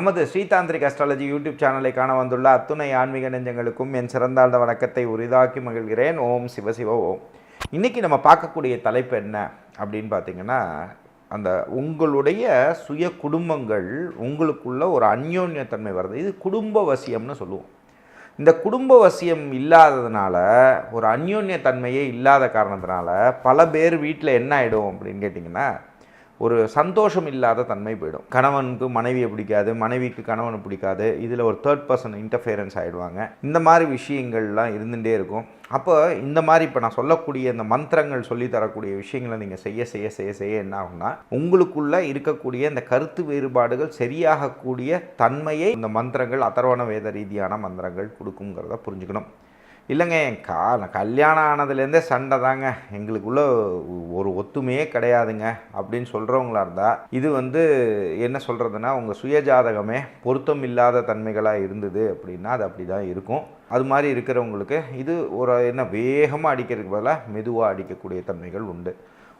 நமது Shri tantric astrology YouTube சேனலை காண வந்துள்ள அத்துணை ஆன்மீக நெஞ்சங்களுக்கும் என் சிறந்தாழ்ந்த வணக்கத்தை உரிதாக்கி மகிழ்கிறேன். ஓம் சிவசிவ ஓம். இன்னைக்கு நம்ம பார்க்கக்கூடிய தலைப்பு என்ன அப்படின்னு பார்த்தீங்கன்னா அந்த உங்களுடைய சுய குடும்பங்கள் உங்களுக்குள்ள ஒரு அந்யோன்யத்தன்மை வருது. இது குடும்ப வசியம்னு சொல்லுவோம். இந்த குடும்ப வசியம் இல்லாததுனால ஒரு அந்யோன்யத்தன்மையே இல்லாத காரணத்தினால பல பேர் வீட்டில் என்ன ஆகிடும் அப்படின்னு கேட்டிங்கன்னா ஒரு சந்தோஷம் இல்லாத தன்மை போயிடும். கணவனுக்கு மனைவியை பிடிக்காது மனைவிக்கு கணவனை பிடிக்காது இதில் ஒரு தேர்ட் பர்சன் இன்டர்ஃபியரன்ஸ் ஆகிடுவாங்க இந்த மாதிரி விஷயங்கள்லாம் இருந்துகிட்டே இருக்கும். அப்போ இந்த மாதிரி இப்போ நான் சொல்லக்கூடிய இந்த மந்திரங்கள் சொல்லி தரக்கூடிய விஷயங்களை நீங்கள் செய்ய செய்ய செய்ய செய்ய என்ன ஆகும்னா உங்களுக்குள்ளே இருக்கக்கூடிய இந்த கருத்து வேறுபாடுகள் சரியாகக்கூடிய தன்மையை இந்த மந்திரங்கள் அதர்வன வேத ரீதியான மந்திரங்கள் கொடுக்குங்கிறத புரிஞ்சுக்கணும். இல்லைங்க என் கா கல்யாணம் ஆனதுலேருந்தே சண்டை தாங்க. எங்களுக்குள்ள ஒரு ஒத்துமையே கிடையாதுங்க அப்படின்னு சொல்கிறவங்களா இருந்தால் இது வந்து என்ன சொல்கிறதுனா உங்கள் சுயஜாதகமே பொருத்தம் இல்லாத தன்மைகளாக இருந்தது அப்படின்னா அது அப்படி தான் இருக்கும். அது மாதிரி இருக்கிறவங்களுக்கு இது ஒரு என்ன வேகமாக அடிக்கிறதுக்கு பதிலாக மெதுவாக அடிக்கக்கூடிய தன்மைகள் உண்டு.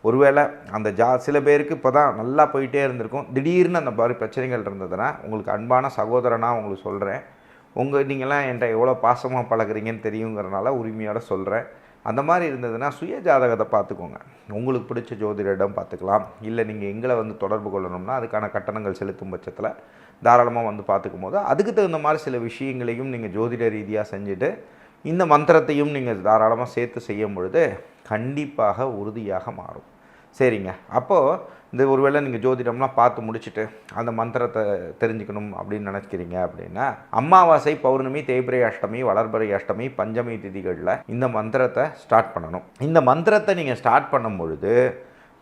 ஒருவேளை அந்த ஜா சில பேருக்கு இப்போ தான் நல்லா போயிட்டே இருந்திருக்கும். திடீர்னு அந்த மாதிரி பிரச்சனைகள் இருந்ததுன்னா உங்களுக்கு அன்பான சகோதரனாக உங்களுக்கு சொல்கிறேன் உங்கள் நீங்களாம் என்கிட்ட எவ்வளோ பாசமாக பழகுறீங்கன்னு தெரியுங்கிறனால உரிமையோட சொல்கிறேன் அந்த மாதிரி இருந்ததுன்னா சுய ஜாதகத்தை பார்த்துக்கோங்க. உங்களுக்கு பிடிச்ச ஜோதிடரிடம் பார்த்துக்கலாம். இல்லை நீங்கள் எங்களை வந்து தொடர்பு கொள்ளணும்னா அதுக்கான கட்டணங்கள் செலுத்தும் பட்சத்தில் தாராளமாக வந்து பார்த்துக்கும் போது அதுக்கு தகுந்த மாதிரி சில விஷயங்களையும் நீங்கள் ஜோதிட ரீதியாக செஞ்சுட்டு இந்த மந்திரத்தையும் நீங்கள் தாராளமாக சேர்த்து செய்யும் பொழுது கண்டிப்பாக உறுதியாக மாறும். சரிங்க. அப்போது இந்த ஒருவேளை நீங்கள் ஜோதிடம்லாம் பார்த்து முடிச்சுட்டு அந்த மந்திரத்தை தெரிஞ்சுக்கணும் அப்படின்னு நினச்சிக்கிறீங்க அப்படின்னா அமாவாசை பௌர்ணமி தேய்பிரை அஷ்டமி வளர்பிறை அஷ்டமி பஞ்சமி திதிகளில் இந்த மந்திரத்தை ஸ்டார்ட் பண்ணணும். இந்த மந்திரத்தை நீங்கள் ஸ்டார்ட் பண்ணும் பொழுது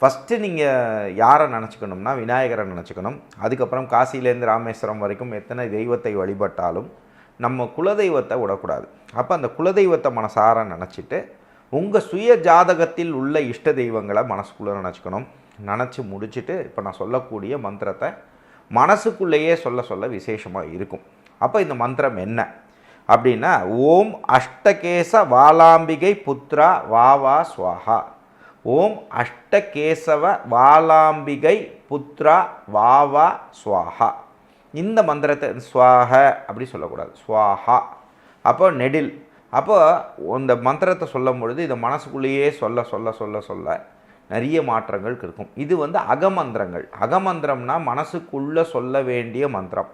ஃபஸ்ட்டு நீங்கள் யாரை நினச்சிக்கணும்னா விநாயகரை நினச்சிக்கணும். அதுக்கப்புறம் காசிலேருந்து ராமேஸ்வரம் வரைக்கும் எத்தனை தெய்வத்தை வழிபட்டாலும் நம்ம குலதெய்வத்தை விடக்கூடாது. அப்போ அந்த குலதெய்வத்தை மனசார நினச்சிட்டு உங்கள் சுய ஜாதகத்தில் உள்ள இஷ்ட தெய்வங்களை மனசுக்குள்ளே நினச்சிக்கணும். நினச்சி முடிச்சுட்டு இப்போ நான் சொல்லக்கூடிய மந்திரத்தை மனசுக்குள்ளேயே சொல்ல சொல்ல விசேஷமாக இருக்கும். அப்போ இந்த மந்திரம் என்ன? அப்படின்னா ஓம் அஷ்டகேச வாலாம்பிகை புத்ரா வாவா ஸ்வாஹா. ஓம் அஷ்டகேசவ வாலாம்பிகை புத்ரா வாவா ஸ்வாஹா. இந்த மந்திரத்தை ஸ்வாஹ அப்படி சொல்லக்கூடாது. ஸ்வாஹா. அப்போ நெடில். அப்போ அந்த மந்திரத்தை சொல்லும் பொழுது இதை மனசுக்குள்ளேயே சொல்ல சொல்ல சொல்ல சொல்ல நிறைய மாற்றங்கள் இருக்கும். இது வந்து அகமந்திரங்கள். அகமந்திரம்னா மனசுக்குள்ளே சொல்ல வேண்டிய மந்திரம்.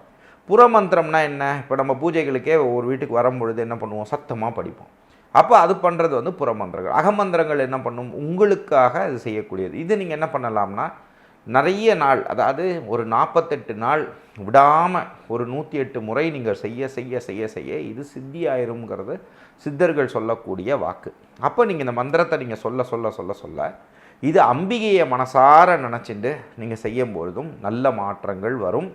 புறமந்திரம்னா என்ன? இப்போ நம்ம பூஜைகளுக்கே ஒரு வீட்டுக்கு வரும்பொழுது என்ன பண்ணுவோம்? சத்தமாக படிப்போம். அப்போ அது பண்ணுறது வந்து புறமந்திரங்கள். அகமந்திரங்கள் என்ன பண்ணும்? உங்களுக்காக அது செய்யக்கூடியது. இது நீங்கள் என்ன பண்ணலாம்னா நிறைய நாள் அதாவது ஒரு நாற்பத்தெட்டு நாள் விடாமல் ஒரு நூற்றி எட்டு முறை நீங்கள் செய்ய செய்ய செய்ய செய்ய இது சித்தி ஆயிரும்ங்கிறது சித்தர்கள் சொல்லக்கூடிய வாக்கு. அப்போ நீங்கள் இந்த மந்திரத்தை நீங்கள் சொல்ல சொல்ல சொல்ல சொல்ல இது அம்பிகையை மனசார நினச்சிட்டு நீங்கள் செய்யும் பொழுதும் நல்ல மாற்றங்கள் வரும்.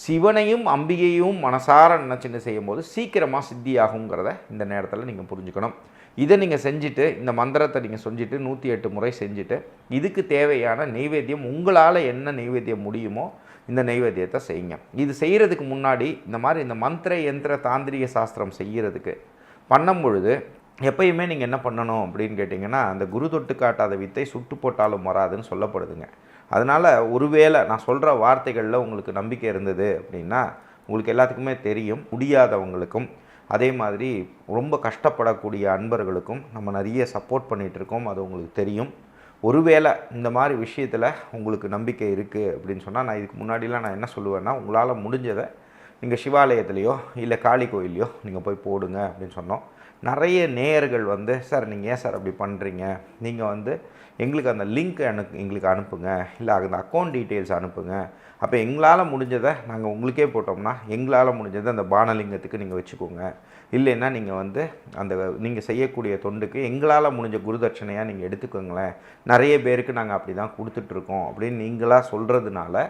சிவனையும் அம்பிகையும் மனசார நினச்சிட்டு செய்யும்போது சீக்கிரமாக சித்தியாகுங்கிறத இந்த நேரத்தில் நீங்கள் புரிஞ்சுக்கணும். இதை நீங்கள் செஞ்சுட்டு இந்த மந்திரத்தை நீங்கள் செஞ்சுட்டு நூற்றி எட்டு முறை செஞ்சுட்டு இதுக்கு தேவையான நெய்வேத்தியம் உங்களால் என்ன நெய்வேத்தியம் முடியுமோ இந்த நெய்வேத்தியத்தை செய்யுங்க. இது செய்கிறதுக்கு முன்னாடி இந்த மாதிரி இந்த மந்திர யந்திர தாந்திரிக சாஸ்திரம் செய்கிறதுக்கு பண்ணும் பொழுது எப்பயுமே நீங்கள் என்ன பண்ணணும் அப்படின்னு கேட்டிங்கன்னா அந்த குரு தொட்டு காட்டாத வித்தை சுட்டு போட்டாலும் வராதுன்னு சொல்லப்படுதுங்க. அதனால் ஒருவேளை நான் சொல்கிற வார்த்தைகளில் உங்களுக்கு நம்பிக்கை இருந்தது அப்படின்னா உங்களுக்கு எல்லாத்துக்குமே தெரியும் முடியாதவங்களுக்கும் அதே மாதிரி ரொம்ப கஷ்டப்படக்கூடிய அன்பர்களுக்கும் நம்ம நிறைய சப்போர்ட் பண்ணிகிட்ருக்கோம் அது உங்களுக்கு தெரியும். ஒருவேளை இந்த மாதிரி விஷயத்தில் உங்களுக்கு நம்பிக்கை இருக்குது அப்படின்னு சொன்னால் நான் இதுக்கு முன்னாடிலாம் நான் என்ன சொல்லுவேன்னா உங்களால் முடிஞ்சதை நீங்கள் சிவாலயத்துலேயோ இல்லை காளி கோயிலையோ நீங்கள் போய் போடுங்க அப்படின்னு சொன்னோம். நிறைய நேயர்கள் வந்து சார் நீங்கள் ஏன் சார் அப்படி பண்ணுறீங்க நீங்கள் வந்து எங்களுக்கு அந்த லிங்க் அனு எங்களுக்கு அனுப்புங்க. இல்லை அந்த அக்கௌண்ட் டீட்டெயில்ஸ் அனுப்புங்க. அப்போ எங்களால் முடிஞ்சதை நாங்கள் உங்களுக்கே போட்டோம்னா எங்களால் முடிஞ்சதை அந்த பானலிங்கத்துக்கு நீங்கள் வச்சுக்கோங்க. இல்லைன்னா நீங்கள் வந்து அந்த நீங்கள் செய்யக்கூடிய தொண்டுக்கு எங்களால் முடிஞ்ச குருதட்சணையாக நீங்கள் எடுத்துக்கோங்களேன். நிறைய பேருக்கு நாங்கள் அப்படி தான் கொடுத்துட்ருக்கோம். அப்படின்னு நீங்களாக சொல்கிறதுனால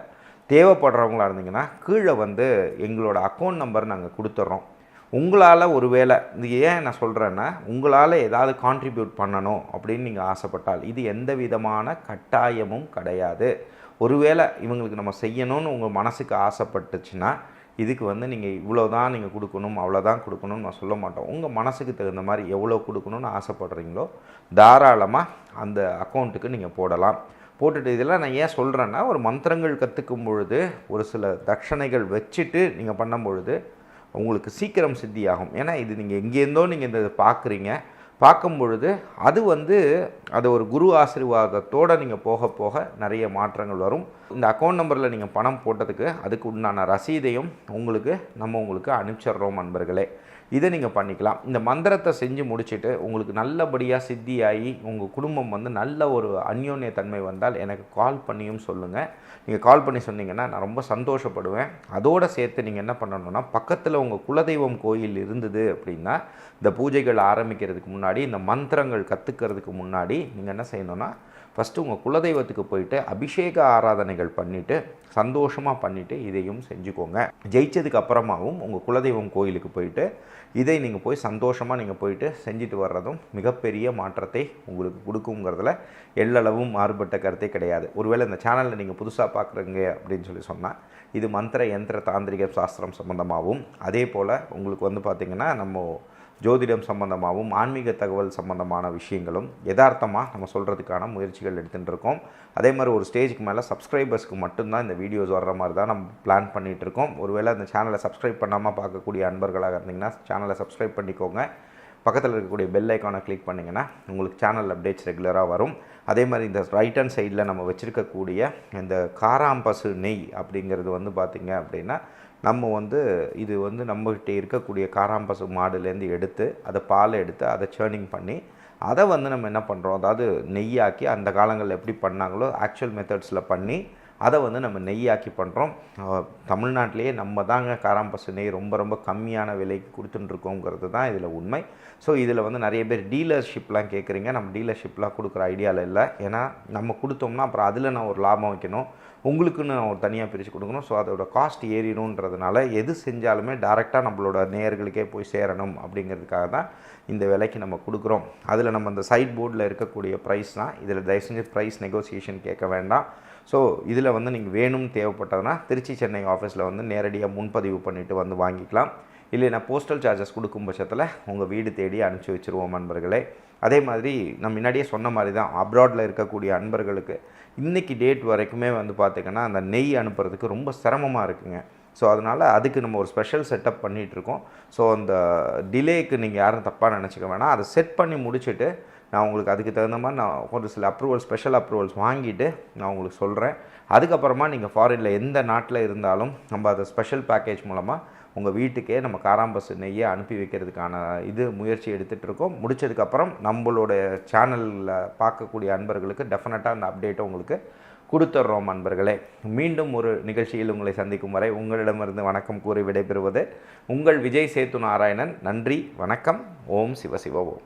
தேவைப்படுறவங்களா இருந்தீங்கன்னா கீழே வந்து எங்களோட அக்கௌண்ட் நம்பர் நாங்கள் கொடுத்துட்றோம். உங்களால் ஒரு வேளை இது ஏன் நான் சொல்கிறேன்னா உங்களால் ஏதாவது கான்ட்ரிபியூட் பண்ணணும் அப்படின்னு நீங்கள் ஆசைப்பட்டால் இது எந்த விதமான கட்டாயமும் கிடையாது. ஒருவேளை இவங்களுக்கு நம்ம செய்யணும்னு உங்கள் மனசுக்கு ஆசைப்பட்டுச்சுன்னா இதுக்கு வந்து நீங்கள் இவ்வளோ தான் நீங்கள் கொடுக்கணும் அவ்வளோதான் கொடுக்கணும்னு நான் சொல்ல மாட்டோம். உங்கள் மனசுக்கு தகுந்த மாதிரி எவ்வளோ கொடுக்கணும்னு ஆசைப்படுறீங்களோ தாராளமாக அந்த அக்கௌண்ட்டுக்கு நீங்கள் போடலாம். போட்டுட்டு இதெல்லாம் நான் ஏன் சொல்கிறேன்னா ஒரு மந்திரங்கள் கற்றுக்கும் பொழுது ஒரு சில தட்சணைகள் வச்சுட்டு நீங்கள் பண்ணும் பொழுது உங்களுக்கு சீக்கிரம் சித்தியாகும். ஏன்னா இது நீங்கள் எங்கேருந்தோ நீங்கள் இந்த பார்க்குறீங்க. பார்க்கும் பொழுது அது வந்து அது ஒரு குரு ஆசீர்வாதத்தோடு நீங்கள் போக போக நிறைய மாற்றங்கள் வரும். இந்த அக்கௌண்ட் நம்பரில் நீங்கள் பணம் போட்டதுக்கு அதுக்கு உண்டான ரசீதையும் உங்களுக்கு நம்ம உங்களுக்கு அனுப்பிச்சிடுறோம் நண்பர்களே இதை நீங்கள் பண்ணிக்கலாம். இந்த மந்திரத்தை செஞ்சு முடிச்சுட்டு உங்களுக்கு நல்லபடியாக சித்தியாகி உங்கள் குடும்பம் வந்து நல்ல ஒரு அந்யோன்ய தன்மை வந்தால் எனக்கு கால் பண்ணியும் சொல்லுங்கள் நீங்கள் கால் பண்ணி சொன்னீங்கன்னா நான் ரொம்ப சந்தோஷப்படுவேன். அதோடு சேர்த்து நீங்கள் என்ன பண்ணணும்னா பக்கத்தில் உங்கள் குலதெய்வம் கோயில் இருந்தது அப்படின்னா இந்த பூஜைகள் ஆரம்பிக்கிறதுக்கு முன்னாடி இந்த மந்திரங்கள் கற்றுக்கிறதுக்கு முன்னாடி நீங்கள் என்ன செய்யணும்னா ஃபஸ்ட்டு உங்கள் குலதெய்வத்துக்கு போயிட்டு அபிஷேக ஆராதனைகள் பண்ணிவிட்டு சந்தோஷமாக பண்ணிவிட்டு இதையும் செஞ்சுக்கோங்க. ஜெயிச்சதுக்கு அப்புறமாவும் உங்கள் குலதெய்வம் கோயிலுக்கு போயிட்டு இதை நீங்கள் போய் சந்தோஷமாக நீங்கள் போயிட்டு செஞ்சுட்டு வர்றதும் மிகப்பெரிய மாற்றத்தை உங்களுக்கு கொடுக்குங்கிறதுல எல்லளவும் மாறுபட்ட கருத்தே கிடையாது. ஒருவேளை இந்த சேனலில் நீங்கள் புதுசாக பார்க்குறீங்க அப்படின்னு சொல்லி சொன்னால் இது மந்திர யந்திர தாந்திரிக சாஸ்திரம் சம்மந்தமாகவும் அதே போல் உங்களுக்கு வந்து பார்த்திங்கன்னா நம்ம ஜோதிடம் சம்பந்தமாகவும் ஆன்மீக தகவல் சம்பந்தமான விஷயங்களும் யதார்த்தமாக நம்ம சொல்கிறதுக்கான முயற்சிகள் எடுத்துகிட்டு இருக்கோம். அதே மாதிரி ஒரு ஸ்டேஜுக்கு மேலே சப்ஸ்கிரைபர்ஸ்க்கு மட்டும்தான் இந்த வீடியோஸ் வர்ற மாதிரி தான் நம்ம பிளான் பண்ணிகிட்டு இருக்கோம். ஒருவேளை அந்த சேனலை சப்ஸ்கிரைப் பண்ணாமல் பார்க்கக்கூடிய அன்பர்களாக இருந்தீங்கன்னா சேனலை சப்ஸ்கிரைப் பண்ணிக்கோங்க. பக்கத்தில் இருக்கக்கூடிய பெல் ஐக்கானை கிளிக் பண்ணிங்கன்னா உங்களுக்கு சேனல் அப்டேட்ஸ் ரெகுலராக வரும். அதே மாதிரி இந்த ரைட் ஹேண்ட் சைடில் நம்ம வச்சுருக்கக்கூடிய இந்த காராம்பசு நெய் அப்படிங்கிறது வந்து பார்த்திங்க அப்படின்னா நம்ம வந்து இது வந்து நம்மகிட்ட இருக்கக்கூடிய காராம்பசு மாடுலேருந்து எடுத்து அதை பாலை எடுத்து அதை சேர்னிங் பண்ணி அதை வந்து நம்ம என்ன பண்ணுறோம் அதாவது நெய்யாக்கி அந்த காலங்களில் எப்படி பண்ணாங்களோ ஆக்சுவல் மெத்தட்ஸில் பண்ணி அதை வந்து நம்ம நெய்யாக்கி பண்ணுறோம் தமிழ்நாட்டிலேயே நம்ம தாங்க காராம்பசு நெய் ரொம்ப ரொம்ப கம்மியான விலைக்கு கொடுத்துட்டுருக்கோங்கிறது தான் இதில் உண்மை. ஸோ இதில் வந்து நிறைய பேர் டீலர்ஷிப்லாம் கேட்குறீங்க. நம்ம டீலர்ஷிப்லாம் கொடுக்குற ஐடியாவில் இல்லை. ஏன்னா நம்ம கொடுத்தோம்னா அப்புறம் அதில் நான் ஒரு லாபம் வைக்கணும். உங்களுக்குன்னு ஒரு தனியாக பிரித்து கொடுக்கணும். ஸோ அதோட காஸ்ட் ஏறிடும்ன்றதுனால எது செஞ்சாலுமே டேரெக்டாக நம்மளோட நேயர்களுக்கே போய் சேரணும் அப்படிங்கிறதுக்காக தான் இந்த விலைக்கு நம்ம கொடுக்குறோம். அதில் நம்ம அந்த சைட் போர்டில் இருக்கக்கூடிய ப்ரைஸ் தான். இதில் தயவு செஞ்சு ப்ரைஸ் நெகோசியேஷன் கேட்க வேண்டாம். ஸோ இதில் வந்து நீங்கள் வேணும் தேவைப்பட்டதுன்னா திருச்சி சென்னை ஆஃபீஸில் வந்து நேரடியாக முன்பதிவு பண்ணிவிட்டு வந்து வாங்கிக்கலாம். இல்லைன்னா போஸ்டல் சார்ஜஸ் கொடுக்கும் பட்சத்தில் உங்கள் வீடு தேடி அனுப்பிச்சி வச்சுருவோம் நண்பர்களே. அதே மாதிரி நான் முன்னாடியே சொன்ன மாதிரி தான் அப்ராடில் இருக்கக்கூடிய அன்பர்களுக்கு இன்றைக்கி டேட் வரைக்குமே வந்து பார்த்திங்கன்னா அந்த நெய் அனுப்புறதுக்கு ரொம்ப சிரமமாக இருக்குங்க. ஸோ அதனால் அதுக்கு நம்ம ஒரு ஸ்பெஷல் செட்டப் பண்ணிகிட்ருக்கோம் ஸோ அந்த டிலேக்கு நீங்கள் யாரும் தப்பாக நினச்சிக்க வேணாம். அதை செட் பண்ணி முடிச்சுட்டு நான் உங்களுக்கு அதுக்கு தகுந்த மாதிரி நான் ஒரு சில அப்ரூவல் ஸ்பெஷல் அப்ரூவல்ஸ் வாங்கிட்டு நான் உங்களுக்கு சொல்கிறேன் அதுக்கப்புறமா நீங்கள் ஃபாரினில் எந்த நாட்டில் இருந்தாலும் நம்ம அதை ஸ்பெஷல் பேக்கேஜ் மூலமாக உங்கள் வீட்டுக்கே நம்ம காராம்பஸ் நெய்யை அனுப்பி வைக்கிறதுக்கான இது முயற்சி எடுத்துகிட்டு இருக்கோம். முடிச்சதுக்கப்புறம் நம்மளோட சேனலில் பார்க்கக்கூடிய அன்பர்களுக்கு டெஃபினட்டாக அந்த அப்டேட்டை உங்களுக்கு கொடுத்துட்றோம் அன்பர்களே. மீண்டும் ஒரு நிகழ்ச்சியில் உங்களை சந்திக்கும் வரை உங்களிடமிருந்து வணக்கம் கூறி விடைபெறுவது உங்கள் விஜய் சேத்து நாராயணன். நன்றி வணக்கம். ஓம் சிவசிவ ஓம்.